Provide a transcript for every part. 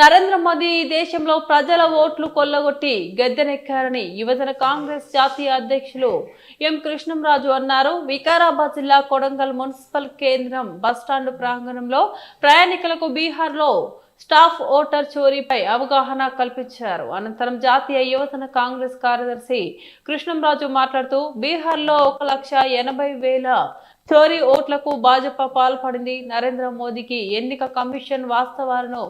నరేంద్ర మోదీ ఈ దేశంలో ప్రజల ఓట్లు కొల్లగొట్టి గద్దెనెక్కారని యువజన కాంగ్రెస్ జాతీయ అధ్యక్షులు ఎం కృష్ణంరాజు అన్నారు. వికారాబాద్ జిల్లా కొడంగల్ మున్సిపల్ కేంద్రం బస్టాండ్ ప్రాంగణంలో ప్రయాణికులకు బీహార్లో స్టాఫ్ ఓటర్ చోరీపై అవగాహన కల్పించారు. అనంతరం జాతీయ యువజన కాంగ్రెస్ కార్యదర్శి కృష్ణంరాజు మాట్లాడుతూ బీహార్లో ఒక లక్ష ఎనభై వేల చోరీ ఓట్లకు భాజపా పాల్పడింది. నరేంద్ర మోదీకి ఎన్నిక కమిషన్ వాస్తవాలను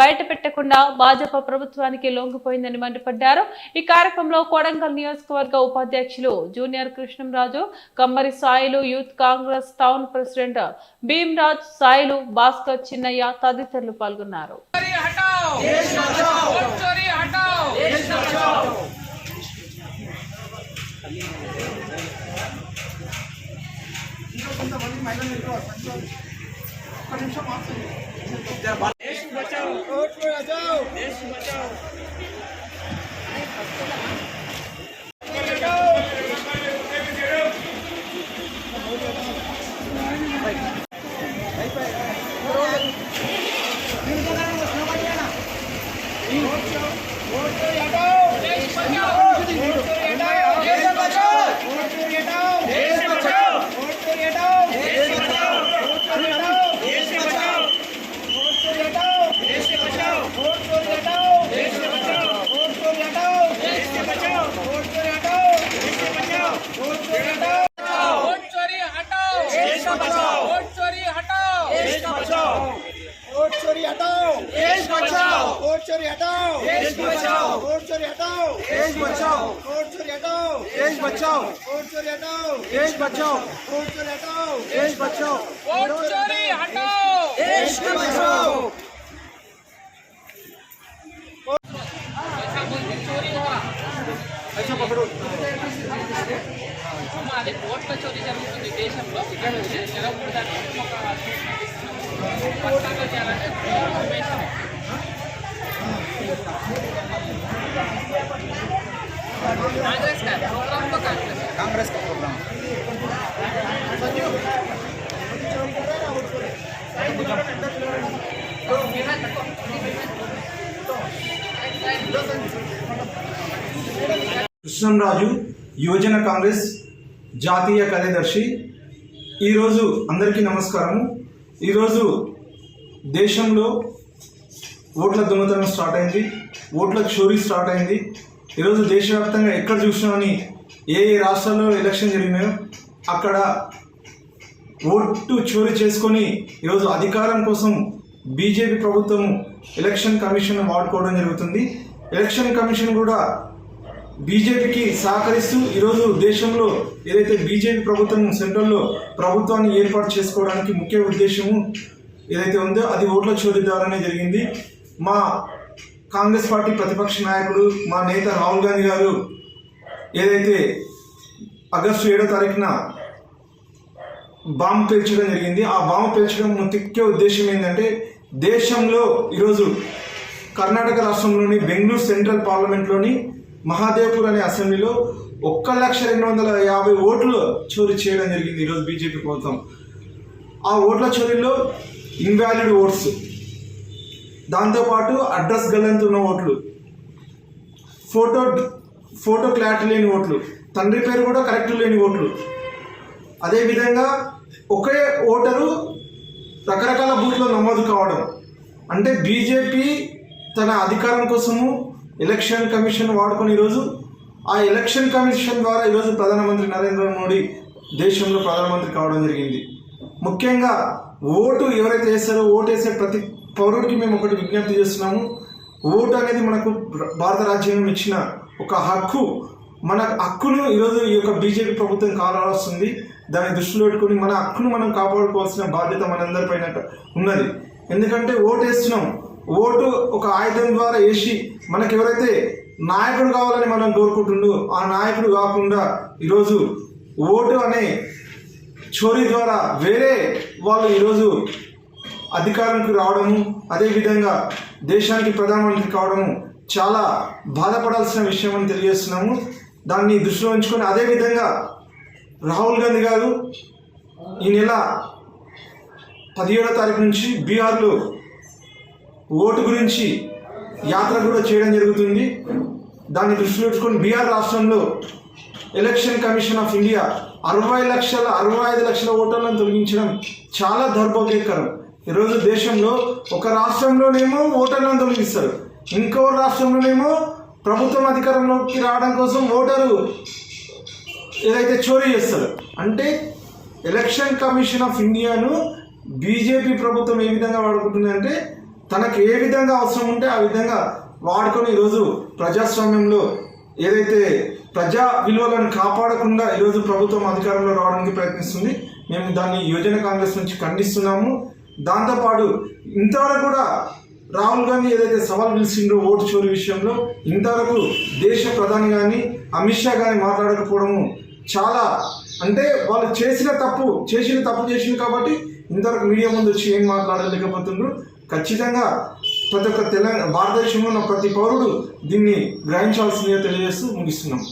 బయట పెట్టకుండా భాజపా ప్రభుత్వానికి లొంగిపోయిందని మండిపడ్డారు. ఈ కార్యక్రమంలో కొడంగల్ నియోజకవర్గ ఉపాధ్యక్షులు junior Krishnamraju Kammari Sailu youth Congress town president Bhimraj Sailu Bhaskar Chinnaiah తదితరులు పాల్గొన్నారు. দেশ বাঁচাও দেশ বাঁচাও Ocho, ocho y acá. Vote चोरी हटाओ देश बचाओ वोट चोरी हटाओ देश बचाओ वोट चोरी हटाओ देश बचाओ वोट चोरी हटाओ देश बचाओ वोट चोरी हटाओ देश बचाओ वोट चोरी हटाओ देश बचाओ वोट चोरी हटाओ देश बचाओ అది ఓట్ల చోరీ జరుగుతుంది దేశంలో ఇక్కడ జరగకూడదని ఒక పట్టాలు చేయాలంటే ఇన్ఫర్మేషన్ కాంగ్రెస్ కాదు ప్రోగ్రామ్లో కాంగ్రెస్ कांग्रेस का प्रोग्राम కృష్ణంరాజు యువజన కాంగ్రెస్ జాతీయ కార్యదర్శి ఈరోజు అందరికీ నమస్కారము ఈరోజు దేశంలో ఓట్ల దొంగతనం స్టార్ట్ అయింది. ఓట్ల చోరీ స్టార్ట్ అయింది. ఈరోజు దేశవ్యాప్తంగా ఎక్కడ చూసినామని ఏ ఏ రాష్ట్రాల్లో ఎలక్షన్ జరిగినాయో అక్కడ ఓటు చోరీ చేసుకొని ఈరోజు అధికారం కోసం బీజేపీ ప్రభుత్వం ఎలక్షన్ కమిషన్ వాడుకోవడం జరుగుతుంది. ఎలక్షన్ కమిషన్ కూడా బీజేపీకి సహకరిస్తూ ఈరోజు దేశంలో ఏదైతే బీజేపీ ప్రభుత్వం సెంట్రల్లో ప్రభుత్వాన్ని ఏర్పాటు చేసుకోవడానికి ముఖ్య ఉద్దేశము ఏదైతే ఉందో అది ఓట్ల చోరీ ద్వారానే జరిగింది. మా కాంగ్రెస్ పార్టీ ప్రతిపక్ష నాయకుడు మా నేత రాహుల్ గాంధీ గారు ఏదైతే ఆగస్టు ఏడో తారీఖున బాంబు పేల్చడం జరిగింది. ఆ బాంబు పేల్చడం ముఖ్య ఉద్దేశం ఏంటంటే దేశంలో ఈరోజు కర్ణాటక రాష్ట్రంలోని బెంగళూరు సెంట్రల్ పార్లమెంట్లోని మహాదేవ్పూర్ అనే అసెంబ్లీలో ఒక్క లక్ష రెండు వందల యాభై ఓట్లు చోరీ చేయడం జరిగింది ఈరోజు బీజేపీ ప్రభుత్వం. ఆ ఓట్ల చోరీలో ఇన్వాలిడ్ ఓట్స్ దాంతోపాటు అడ్రస్ గల్లంత ఉన్న ఓట్లు. ఫోటో ఫోటో క్లారిటీ లేని ఓట్లు. తండ్రి పేరు కూడా కరెక్ట్ లేని ఓట్లు. అదేవిధంగా ఒకే ఓటరు రకరకాల బూత్లో నమోదు కావడం. అంటే బీజేపీ తన అధికారం కోసము ఎలక్షన్ కమిషన్ వాడుకొని ఈరోజు ఆ ఎలక్షన్ కమిషన్ ద్వారా ఈరోజు ప్రధానమంత్రి నరేంద్ర మోడీ దేశంలో ప్రధానమంత్రి కావడం జరిగింది. ముఖ్యంగా ఓటు ఎవరైతే వేస్తారో ఓటు వేసే ప్రతి పౌరుడికి మేము ఒకటి విజ్ఞప్తి చేస్తున్నాము. ఓటు అనేది మనకు భారత రాజ్యాంగం ఇచ్చిన ఒక హక్కు. మన హక్కును ఈరోజు ఈ యొక్క బీజేపీ ప్రభుత్వం కావాల్సింది దాన్ని దృష్టిలో పెట్టుకుని మన హక్కును మనం కాపాడుకోవాల్సిన బాధ్యత మనందరిపైన ఉన్నది. ఎందుకంటే ఓటు వేస్తున్నాం ఓటు ఒక ఆయుధం ద్వారా వేసి మనకు ఎవరైతే నాయకుడు కావాలని మనం కోరుకుంటుండో ఆ నాయకుడు కాకుండా ఈరోజు ఓటు అనే చోరీ ద్వారా వేరే వాళ్ళు ఈరోజు అధికారానికి రావడము అదేవిధంగా దేశానికి ప్రధానమంత్రి కావడము చాలా బాధపడాల్సిన విషయం అని తెలియజేస్తున్నాము. దాన్ని దృష్టిలో ఉంచుకొని అదేవిధంగా రాహుల్ గాంధీ గారు ఈ నెల పదిహేడో తారీఖు నుంచి బీహార్లో ఓటు గురించి యాత్ర కూడా చేయడం జరుగుతుంది. దాన్ని దృష్టిలో పెట్టుకొని బీహార్ రాష్ట్రంలో ఎలక్షన్ కమిషన్ ఆఫ్ ఇండియా అరవై లక్షల అరవై ఐదు లక్షల ఓటర్లను తొలగించడం చాలా దౌర్భాగ్యకరం. ఈరోజు దేశంలో ఒక రాష్ట్రంలోనేమో ఓటర్లను తొలగిస్తారు. ఇంకో రాష్ట్రంలోనేమో ప్రభుత్వం అధికారంలోకి రావడం కోసం ఓటరు ఏదైతే చోరీ చేస్తారు. అంటే ఎలక్షన్ కమిషన్ ఆఫ్ ఇండియాను బీజేపీ ప్రభుత్వం ఏ విధంగా వాడుకుంటుందంటే తనకు ఏ విధంగా అవసరం ఉంటే ఆ విధంగా వాడుకొని ఈరోజు ప్రజాస్వామ్యంలో ఏదైతే ప్రజా విలువలను కాపాడకుండా ఈరోజు ప్రభుత్వం అధికారంలో రావడానికి ప్రయత్నిస్తుంది మేము దాన్ని యువజన కాంగ్రెస్ నుంచి ఖండిస్తున్నాము. దాంతోపాటు ఇంతవరకు కూడా రాహుల్ గాంధీ ఏదైతే సవాల్ పిలిచిండో ఓటు చోరీ విషయంలో ఇంతవరకు దేశ ప్రధాని కానీ అమిత్ షా కానీ మాట్లాడకపోవడము చాలా అంటే వాళ్ళు చేసిన తప్పు చేసిన తప్పు చేసింది కాబట్టి ఇంతవరకు మీడియా ముందు వచ్చి ఏం మాట్లాడలేకపోతుండ్రు. ఖచ్చితంగా ప్రతి ఒక్క తెలంగాణ భారతదేశంలో ఉన్న ప్రతి పౌరుడు దీన్ని గ్రహించాల్సిందిగా తెలియజేస్తూ ముగిస్తున్నాం.